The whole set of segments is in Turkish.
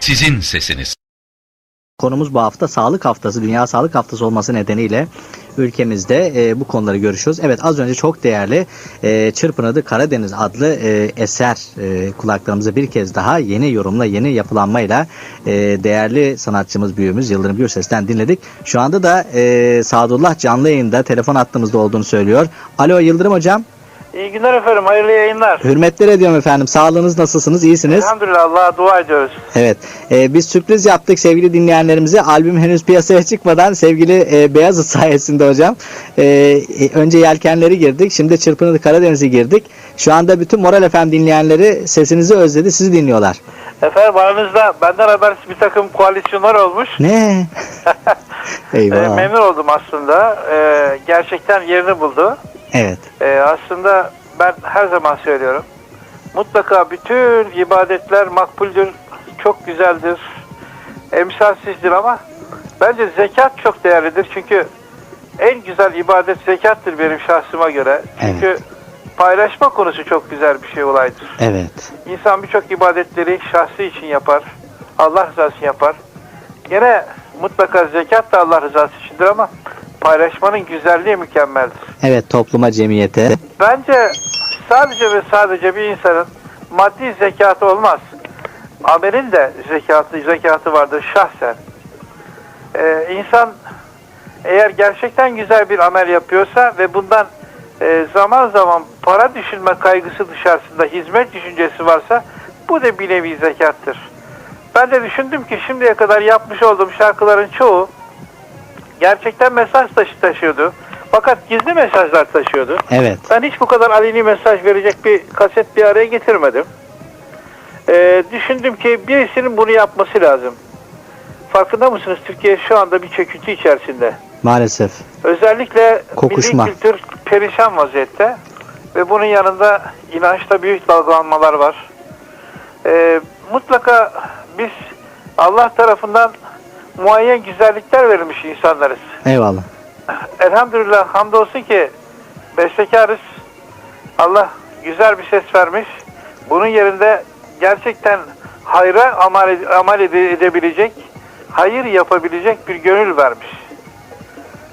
sizin sesiniz. Konumuz bu hafta sağlık haftası, Dünya Sağlık Haftası olması nedeniyle ülkemizde e, bu konuları görüşüyoruz. Evet az önce çok değerli e, Çırpınadı Karadeniz adlı e, eser e, kulaklarımıza bir kez daha yeni yorumla, yeni yapılanmayla e, değerli sanatçımız, büyüğümüz Yıldırım Gürses'ten dinledik. Şu anda da e, Sadullah canlı yayında telefon hattımızda olduğunu söylüyor. Alo Yıldırım Hocam, İyi günler efendim, hayırlı yayınlar. hürmetler ediyorum efendim. Sağlığınız nasılsınız, iyisiniz? Elhamdülillah Allah'a dua ediyoruz. Evet. Ee, biz sürpriz yaptık sevgili dinleyenlerimize. Albüm henüz piyasaya çıkmadan sevgili e, Beyazıt sayesinde hocam. e, e, önce Yelkenleri girdik. Şimdi Çırpınılı Karadeniz'i girdik. Şu anda bütün Moral FM dinleyenleri sesinizi özledi. Sizi dinliyorlar. Efendim aranızda benden habersiz bir takım koalisyonlar olmuş. Ne? Eyvah. memnun oldum aslında. Ee, gerçekten yerini buldu. Evet. Ee, aslında ben her zaman söylüyorum. Mutlaka bütün ibadetler makbuldür, çok güzeldir, emsalsizdir ama bence zekat çok değerlidir. Çünkü en güzel ibadet zekattır benim şahsıma göre. Çünkü paylaşma konusu çok güzel bir şey olaydır. Evet. İnsan birçok ibadetleri şahsı için yapar. Allah rızası için yapar. Gene mutlaka zekat da Allah rızası içindir ama paylaşmanın güzelliği mükemmeldir. Evet topluma, cemiyete. Bence sadece ve sadece bir insanın maddi zekatı olmaz. Amelin de zekatı, zekatı vardır şahsen. Ee, insan eğer gerçekten güzel bir amel yapıyorsa ve bundan e, zaman zaman para düşünme kaygısı dışarısında hizmet düşüncesi varsa bu da bir nevi zekattır. Ben de düşündüm ki şimdiye kadar yapmış olduğum şarkıların çoğu gerçekten mesaj taşı taşıyordu. Fakat gizli mesajlar taşıyordu. Evet. Ben hiç bu kadar aleni mesaj verecek bir kaset bir araya getirmedim. Ee, düşündüm ki birisinin bunu yapması lazım. Farkında mısınız? Türkiye şu anda bir çöküntü içerisinde. Maalesef. Özellikle Kokuşma. milli kültür perişan vaziyette ve bunun yanında inançta büyük dalgalanmalar var. Ee, mutlaka biz Allah tarafından muayyen güzellikler verilmiş insanlarız. Eyvallah. Elhamdülillah hamdolsun ki bestekarız. Allah güzel bir ses vermiş. Bunun yerinde gerçekten hayra amal ede- edebilecek, hayır yapabilecek bir gönül vermiş.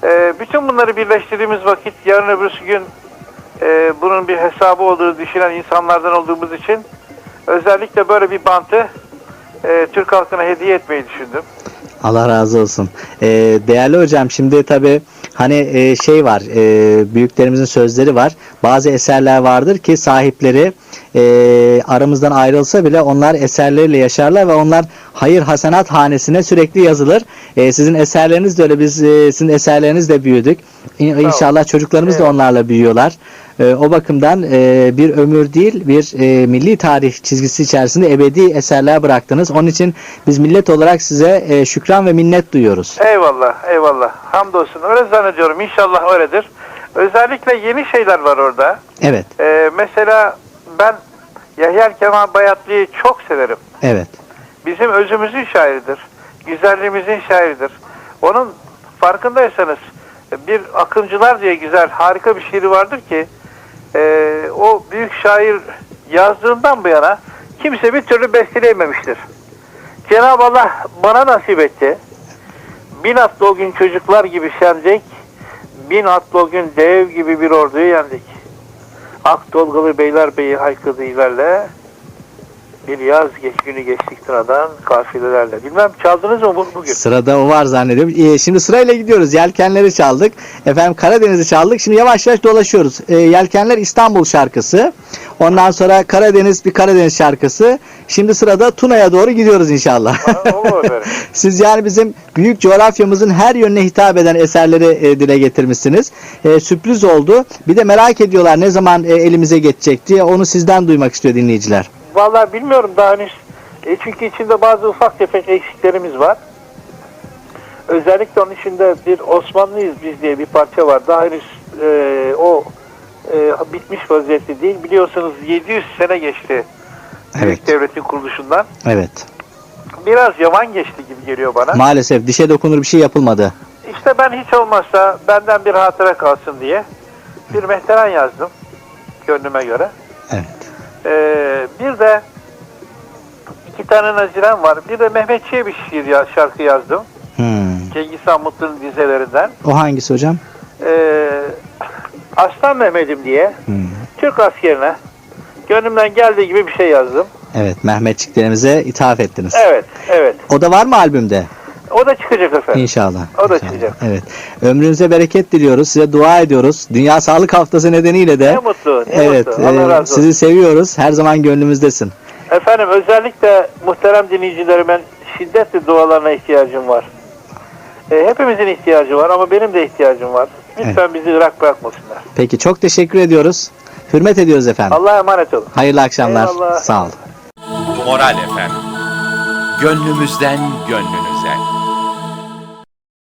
Ee, bütün bunları birleştirdiğimiz vakit yarın öbürsü gün e, bunun bir hesabı olduğunu düşünen insanlardan olduğumuz için özellikle böyle bir bantı e, Türk halkına hediye etmeyi düşündüm. Allah razı olsun. Ee, değerli hocam şimdi tabi hani e, şey var e, büyüklerimizin sözleri var. Bazı eserler vardır ki sahipleri e, aramızdan ayrılsa bile onlar eserleriyle yaşarlar ve onlar hayır hasenat hanesine sürekli yazılır. E, sizin eserleriniz de öyle biz e, sizin eserlerinizle büyüdük. İ- İnşallah çocuklarımız da Evet. onlarla büyüyorlar. E, o bakımdan e, bir ömür değil bir e, milli tarih çizgisi içerisinde ebedi eserler bıraktınız. Onun için biz millet olarak size e, şükran ve minnet duyuyoruz. Eyvallah, eyvallah. Hamdolsun. Öyle zannediyorum. İnşallah öyledir. Özellikle yeni şeyler var orada. Evet, Ee, mesela ben Yahya Kemal Bayatlı'yı çok severim. evet, Bizim özümüzün şairidir. Güzelliğimizin şairidir. Onun farkındaysanız bir Akıncılar diye güzel, harika bir şiiri vardır ki e, o büyük şair yazdığından bu yana kimse bir türlü besteleyememiştir. Cenab-ı Allah bana nasip etti. Bin atlı o gün çocuklar gibi şenecek, bin atlı o gün dev gibi bir orduyu yendik. Ak dolgalı beylerbeyi haykırdı ilerle, bir yaz geç günü geçtik sıradan kafilelerle. Bilmem çaldınız mı bu, bugün? Sırada o var zannediyorum. Ee, şimdi sırayla gidiyoruz. Yelkenleri çaldık. Efendim Karadeniz'i çaldık. Şimdi yavaş yavaş dolaşıyoruz. Ee, Yelkenler İstanbul şarkısı. Ondan sonra Karadeniz bir Karadeniz şarkısı. Şimdi sırada Tuna'ya doğru gidiyoruz inşallah. Ha, olur efendim. Siz yani bizim büyük coğrafyamızın her yönüne hitap eden eserleri e, dile getirmişsiniz. E, sürpriz oldu. Bir de merak ediyorlar ne zaman e, elimize geçecek diye. Onu sizden duymak istiyor dinleyiciler. Vallahi bilmiyorum daha henüz. E, çünkü içinde bazı ufak tefek eksiklerimiz var. Özellikle onun içinde bir Osmanlıyız biz diye bir parça var. Daha henüz e, o e, bitmiş vaziyette değil. Biliyorsunuz 700 sene geçti Evet. Büyük devletin kuruluşundan. Evet. Biraz yaman geçti gibi geliyor bana. Maalesef dişe dokunur bir şey yapılmadı. İşte ben hiç olmazsa benden bir hatıra kalsın diye bir mehteren yazdım gönlüme göre. Evet. Ee, bir de iki tane Nazirem var. Bir de Mehmetçi'ye bir şiir ya, şarkı yazdım. Hmm. Cengiz Han Mutlu'nun dizelerinden. O hangisi hocam? Ee, Aslan Mehmet'im diye Hmm. Türk askerine gönlümden geldiği gibi bir şey yazdım. Evet Mehmetçiklerimize ithaf ettiniz. Evet, evet. O da var mı albümde? O da çıkacak efendim. İnşallah. O da İnşallah. çıkacak. Evet. Ömrünüze bereket diliyoruz. Size dua ediyoruz. Dünya Sağlık Haftası nedeniyle de. Ne mutlu, ne evet. mutlu. Allah e, razı olsun. sizi seviyoruz. Her zaman gönlümüzdesin. Efendim özellikle muhterem dinleyicilerimin şiddetli dualarına ihtiyacım var. E, hepimizin ihtiyacı var ama benim de ihtiyacım var. Lütfen bizi ırak bırakmasınlar. Peki çok teşekkür ediyoruz. Hürmet ediyoruz efendim. Allah'a emanet olun. Hayırlı akşamlar. Eyvallah. Sağ olun. Moral FM. Gönlümüzden gönlünüze.